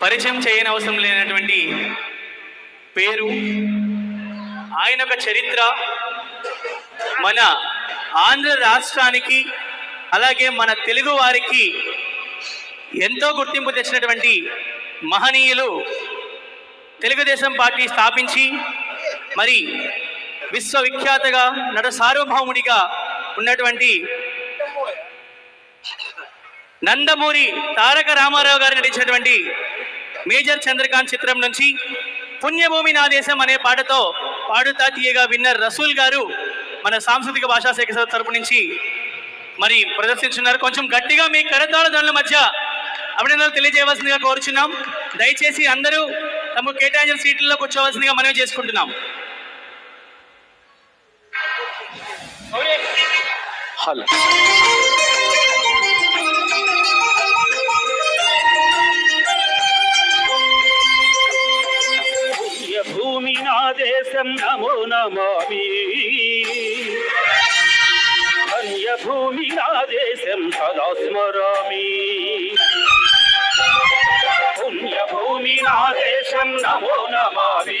పరిచయం చేయని అవసరం లేనటువంటి పేరు ఆయన ఒక చరిత్ర మన ఆంధ్ర రాష్ట్రానికి అలాగే మన తెలుగు వారికి ఎంతో గుర్తింపు తెచ్చినటువంటి మహనీయులు తెలుగుదేశం పార్టీ స్థాపించి మరి విశ్వవిఖ్యాతగా నట సార్వభౌముడిగా ఉన్నటువంటి నందమూరి తారక రామారావు గారు నటించినటువంటి మేజర్ చంద్రకాంత్ చిత్రం నుంచి పుణ్యభూమి నా దేశం అనే పాటతో పాడుతా తీయగా విన్నర్ రసూల్ గారు మన సాంస్కృతిక భాషా శాఖ సభ తరపు నుంచి మరి ప్రదర్శించున్నారు. కొంచెం గట్టిగా మీ కరతాళ దండ్ల మధ్య అభినందనలు తెలియజేయవలసిందిగా కోరుచున్నాం. దయచేసి అందరూ తమ కేటాయించిన సీట్లలో కూర్చోవలసిందిగా మనవి చేసుకుంటున్నాం. హలో. నమామి ధన్యభూమి నా దేశం సదా స్మరామి పుణ్యభూమి నా దేశం నమో నమామి.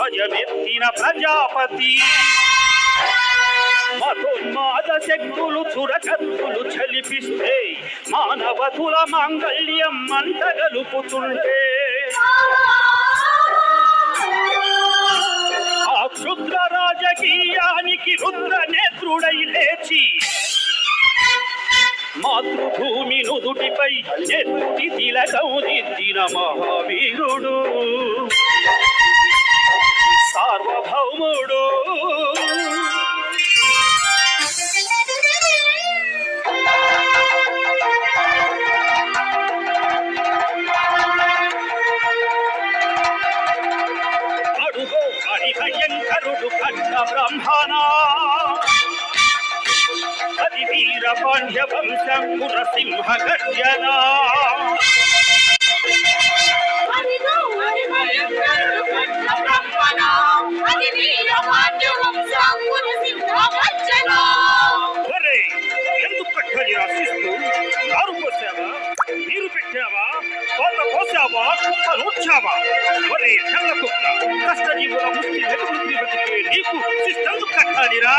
భజమెత్తిన ప్రజాపతి. మతోన్మాద శక్తులు చురచత్తులు చలిపిస్తే మానవతుల మాంగళ్యం మంటగలుపుతుంటే ఆ క్షుద్ర రాజకీయానికి రుద్ర నేత్రుడై లేచి మాతృభూమి నుదుటిపై నెత్తుటి తిలకం దిద్దిన మహావీరుడు. సార్వభౌముడు అడుగో హరి భయంకరుడు కన్న బ్రహ్మణ. అది వీర పాండ్య వంశం కురసింహ కుప్పలు ఒరే నల్ల కుక్క కష్టజీవుల ముక్తి వెతుకులు బతికే నీకు శిస్తెందుకు కట్టాలిరా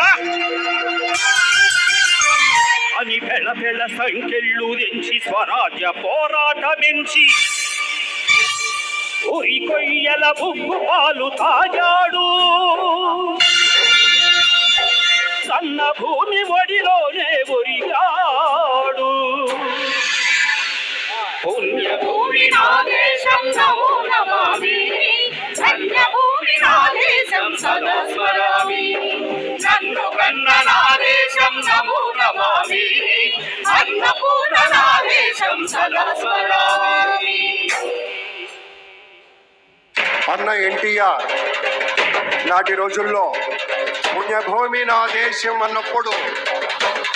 అని పెళ్ళ పెళ్ళ సంఖ్యలు తెంచి స్వరాజ్య పోరాటమించి ఉరి కొయ్యల బుగ్గు పాలు తాజాడు సన్న భూమి ఒడిలోనే సదా స్మరామి. నన్ను కన్న నా దేశం నమో నమామి అన్నపూర్ణ నా దేశం సదా స్మరామి. అన్న ఎన్టీఆర్ నాటి రోజుల్లో పుణ్యభూమి నా దేశం అన్నప్పుడు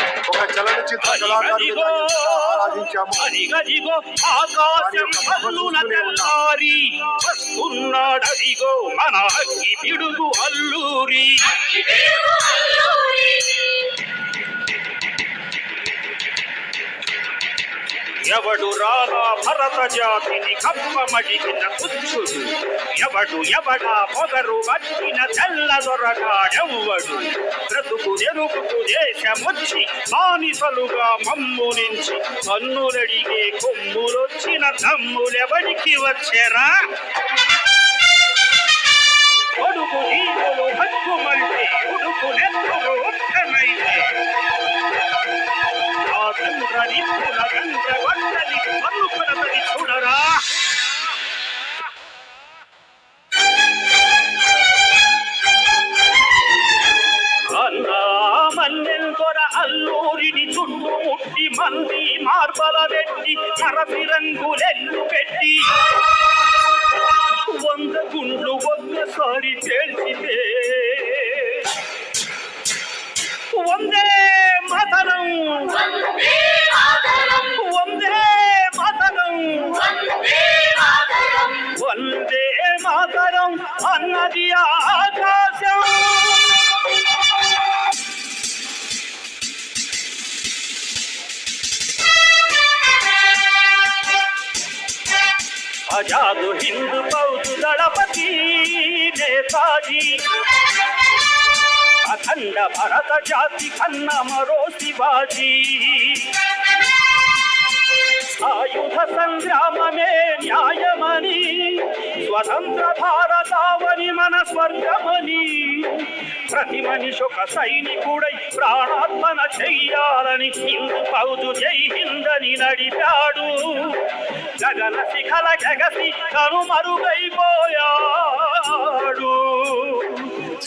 ఒక చలనచిత్ర కళాకారుడిగా ఆరాధించాము. అదిగదిగో ఆకాశం పల్లున తెల్లారి. వస్తున్నాడదిగో మన అగ్గి పిడుగు అల్లూరి. అల్లూరి. ఎవడు రానా భరత జాతిని కప్పమడిగిన తుచ్చుడు ఎవడు ఎవడా పొగరు వచ్చిన తెల్ల దొరగాడెవ్వడు బ్రతుకు ఎరుపుకు దేశమొచ్చి బానిసలుగా మమ్ము నుంచి కన్నులడిగే కొమ్ములొచ్చిన తమ్ములెవడికి వచ్చారా? కొడుకు జీవులు హక్కుమంటే ఉడుకు నెత్తులు ఒక్కనైతే. చూడరా అల్లూరిని చుట్టూ ముట్టి మంది మార్బల పెట్టి కరసి రంగులెల్లు పెట్టి వంద గుండ్లు ఒక్కసారి చేర్చితే వందే మతనం అన్నది ఆకాశం. ఆజాదు హిందూ బౌద్ధ దళపతి నేతాజీ. అఖండ భరత జాతి కన్న మరో శివాజీ. సంగ్రామమే న్యాయమని స్వతంత్ర భారతావని మన స్వర్గమని ప్రతి మనిషి ఒక సైనికుడై ప్రాణాత్మన చెయ్యాలని హిందూ పౌదు జై హిందని నడిపాడు గగన శిఖల గగసి కనుమరుగైపోయాడు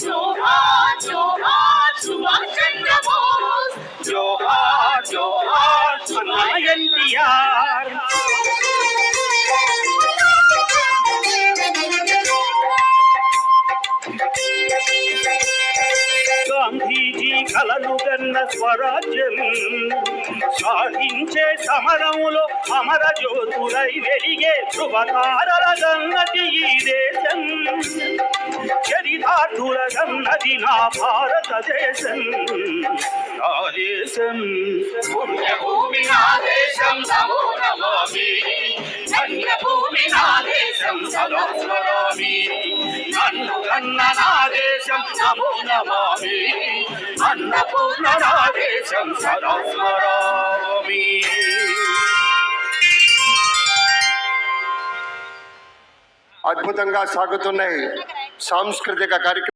జోహార్ జోహార్ సుభాష్ చంద్ర బోస్ జోహార్ జోహార్ అన్న కలలు స్వరాజ్యం. సాధించే సమరంలో అమర జ్యోతులై వెలిగే శుభతారల గన్నది ఈ దేశం. చరితార్థుల గన్నది నా భారతదేశం నా దేశం. పుణ్యభూమి నా దేశం నమో నమామి ధన్యభూమి నా దేశం సదా స్మరామి నన్ను కన్న నా దేశం నమో నమామి అన్నపూర్ణ నా సదా స్మరామి అద్భుతంగా సాగుతున్నాయి సాంస్కృతిక కార్యక్రమం